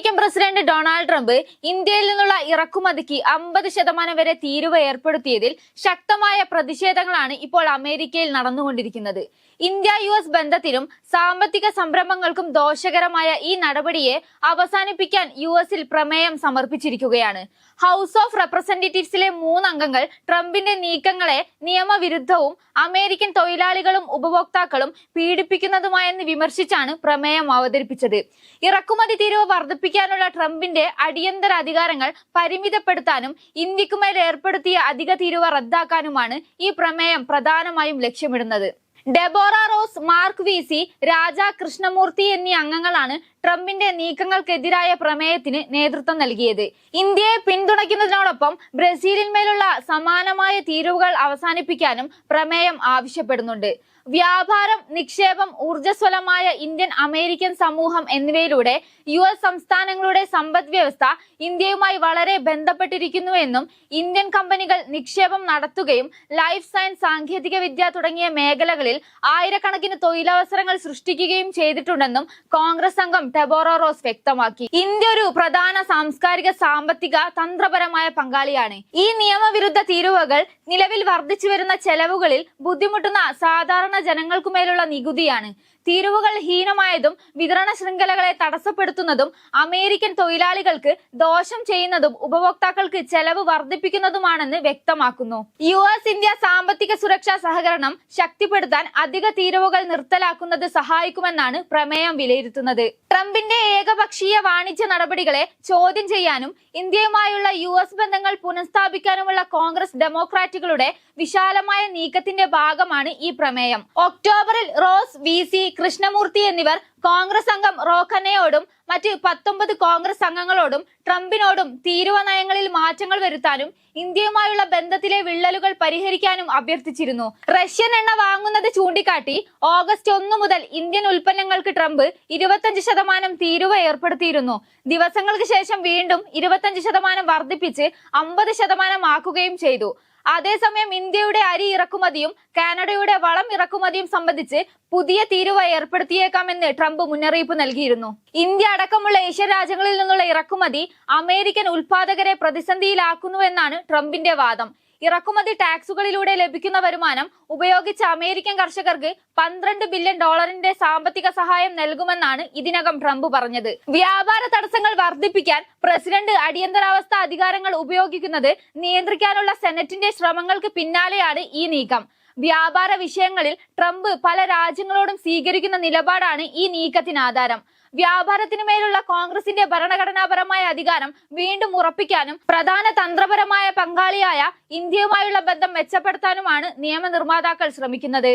American president Donald Trump ഇന്ത്യയിൽ നിന്നുള്ള ഇറക്കുമതിക്ക് അമ്പത് ശതമാനം വരെ തീരുവ ഏർപ്പെടുത്തിയതിൽ ശക്തമായ പ്രതിഷേധങ്ങളാണ് ഇപ്പോൾ അമേരിക്കയിൽ നടന്നുകൊണ്ടിരിക്കുന്നത്. ഇന്ത്യ യു എസ് ബന്ധത്തിനും സാമ്പത്തിക സംരംഭങ്ങൾക്കും ദോഷകരമായ ഈ നടപടിയെ അവസാനിപ്പിക്കാൻ യു എസിൽ പ്രമേയം സമർപ്പിച്ചിരിക്കുകയാണ്. ഹൗസ് ഓഫ് റെപ്രസെന്റേറ്റീവ്സിലെ മൂന്നംഗങ്ങൾ ട്രംപിന്റെ നീക്കങ്ങളെ നിയമവിരുദ്ധവും അമേരിക്കൻ തൊഴിലാളികളും ഉപഭോക്താക്കളും പീഡിപ്പിക്കുന്നതുമായെന്ന് വിമർശിച്ചാണ് പ്രമേയം അവതരിപ്പിച്ചത്. ഇറക്കുമതി തീരുവ വർദ്ധിപ്പിക്കാനുള്ള ട്രംപിന്റെ അടിയന്തര അധികാരങ്ങൾ പരിമിതപ്പെടുത്താനും ഇന്ത്യക്കുമേൽ ഏർപ്പെടുത്തിയ അധിക തീരുവ റദ്ദാക്കാനുമാണ് ഈ പ്രമേയം പ്രധാനമായും ലക്ഷ്യമിടുന്നത്. Deborah Ross Mark Veasey Raja Krishnamoorthi എന്നീ അംഗങ്ങളാണ് ട്രംപിന്റെ നീക്കങ്ങൾക്കെതിരായ പ്രമേയത്തിന് നേതൃത്വം നൽകിയത്. ഇന്ത്യയെ പിന്തുണയ്ക്കുന്നതിനോടൊപ്പം ബ്രസീലിന്മേലുള്ള സമാനമായ തീരുവകൾ അവസാനിപ്പിക്കാനും പ്രമേയം ആവശ്യപ്പെടുന്നുണ്ട്. വ്യാപാരം നിക്ഷേപം ഊർജസ്വലമായ ഇന്ത്യൻ അമേരിക്കൻ സമൂഹം എന്നിവയിലൂടെ യു എസ് സംസ്ഥാനങ്ങളുടെ സമ്പദ് വ്യവസ്ഥ ഇന്ത്യയുമായി വളരെ ബന്ധപ്പെട്ടിരിക്കുന്നുവെന്നും ഇന്ത്യൻ കമ്പനികൾ നിക്ഷേപം നടത്തുകയും ലൈഫ് സയൻസ് സാങ്കേതിക വിദ്യ തുടങ്ങിയ മേഖലകളിൽ ആയിരക്കണക്കിന് തൊഴിലവസരങ്ങൾ സൃഷ്ടിക്കുകയും ചെയ്തിട്ടുണ്ടെന്നും കോൺഗ്രസ് അംഗം ടെബോറോ വ്യക്തമാക്കി. ഇന്ത്യ ഒരു പ്രധാന സാംസ്കാരിക സാമ്പത്തിക തന്ത്രപരമായ പങ്കാളിയാണ്. ഈ നിയമവിരുദ്ധ തീരുവകൾ നിലവിൽ വർദ്ധിച്ചു വരുന്ന ചെലവുകളിൽ ബുദ്ധിമുട്ടുന്ന സാധാരണ ജനങ്ങൾക്കുമേലുള്ള നികുതിയാണ്. തീരുവകൾ ഹീനമായതും വിതരണ ശൃംഖലകളെ തടസ്സപ്പെടുത്തുന്നതും അമേരിക്കൻ തൊഴിലാളികൾക്ക് ദോഷം ചെയ്യുന്നതും ഉപഭോക്താക്കൾക്ക് ചെലവ് വർദ്ധിപ്പിക്കുന്നതുമാണെന്ന് വ്യക്തമാക്കുന്നു. യു എസ് ഇന്ത്യ സാമ്പത്തിക സുരക്ഷാ സഹകരണം ശക്തിപ്പെടുത്താൻ അധിക തീരുവകൾ നിർത്തലാക്കുന്നത് സഹായിക്കുമെന്നാണ് പ്രമേയം വിലയിരുത്തുന്നത്. ട്രംപിന്റെ ഏകപക്ഷീയ വാണിജ്യ നടപടികളെ ചോദ്യം ചെയ്യാനും ഇന്ത്യയുമായുള്ള യു എസ് ബന്ധങ്ങൾ പുനഃസ്ഥാപിക്കാനുമുള്ള കോൺഗ്രസ് ഡെമോക്രാറ്റുകളുടെ വിശാലമായ നീക്കത്തിന്റെ ഭാഗമാണ് ഈ പ്രമേയം. ഒക്ടോബറിൽ റോസ് വി കൃഷ്ണമൂർത്തി എന്നിവർ കോൺഗ്രസ് അംഗം റോഖനയോടും മറ്റ് പത്തൊമ്പത് കോൺഗ്രസ് അംഗങ്ങളോടും ട്രംപിനോടും തീരുവ നയങ്ങളിൽ മാറ്റങ്ങൾ വരുത്താനും ഇന്ത്യയുമായുള്ള ബന്ധത്തിലെ വിള്ളലുകൾ പരിഹരിക്കാനും അഭ്യർത്ഥിച്ചിരുന്നു. റഷ്യൻ എണ്ണ വാങ്ങുന്നത് ചൂണ്ടിക്കാട്ടി ഓഗസ്റ്റ് ഒന്ന് മുതൽ ഇന്ത്യൻ ഉൽപ്പന്നങ്ങൾക്ക് ട്രംപ് ഇരുപത്തഞ്ച് ശതമാനം തീരുവ ഏർപ്പെടുത്തിയിരുന്നു. ദിവസങ്ങൾക്ക് ശേഷം വീണ്ടും ഇരുപത്തഞ്ച് ശതമാനം വർദ്ധിപ്പിച്ച് അമ്പത് ശതമാനം ആക്കുകയും ചെയ്തു. അതേസമയം ഇന്ത്യയുടെ അരി ഇറക്കുമതിയും കാനഡയുടെ വളം ഇറക്കുമതിയും സംബന്ധിച്ച് പുതിയ തീരുവ ഏർപ്പെടുത്തിയേക്കാമെന്ന് ട്രംപ് മുന്നറിയിപ്പ് നൽകിയിരുന്നു. ഇന്ത്യ അടക്കമുള്ള ഏഷ്യൻ രാജ്യങ്ങളിൽ നിന്നുള്ള ഇറക്കുമതി അമേരിക്കൻ ഉൽപാദകരെ പ്രതിസന്ധിയിലാക്കുന്നുവെന്നാണ് ട്രംപിന്റെ വാദം. ഇറക്കുമതി ടാക്സുകളിലൂടെ ലഭിക്കുന്ന വരുമാനം ഉപയോഗിച്ച് അമേരിക്കൻ കർഷകർക്ക് പന്ത്രണ്ട് ബില്യൺ ഡോളറിന്റെ സാമ്പത്തിക സഹായം നൽകുമെന്നാണ് ഇതിനകം ട്രംപ് പറഞ്ഞത്. വ്യാപാര തടസ്സങ്ങൾ വർദ്ധിപ്പിക്കാൻ പ്രസിഡന്റ് അടിയന്തരാവസ്ഥ അധികാരങ്ങൾ ഉപയോഗിക്കുന്നത് നിയന്ത്രിക്കാനുള്ള സെനറ്റിന്റെ ശ്രമങ്ങൾക്ക് പിന്നാലെയാണ് ഈ നീക്കം. വ്യാപാര വിഷയങ്ങളിൽ ട്രംപ് പല രാജ്യങ്ങളോടും സ്വീകരിക്കുന്ന നിലപാടാണ് ഈ നീക്കത്തിന് ആധാരം. വ്യാപാരത്തിനു മേലുള്ള കോൺഗ്രസിന്റെ ഭരണഘടനാപരമായ അധികാരം വീണ്ടും ഉറപ്പിക്കാനും പ്രധാന തന്ത്രപരമായ പങ്കാളിയായ ഇന്ത്യയുമായുള്ള ബന്ധം മെച്ചപ്പെടുത്താനുമാണ് നിയമനിർമ്മാതാക്കൾ ശ്രമിക്കുന്നത്.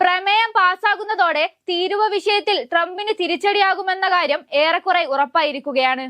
പ്രമേയം പാസ്സാകുന്നതോടെ തീരുവ വിഷയത്തിൽ ട്രംപിന് തിരിച്ചടിയാകുമെന്ന കാര്യം ഏറെക്കുറെ ഉറപ്പായിരിക്കുകയാണ്.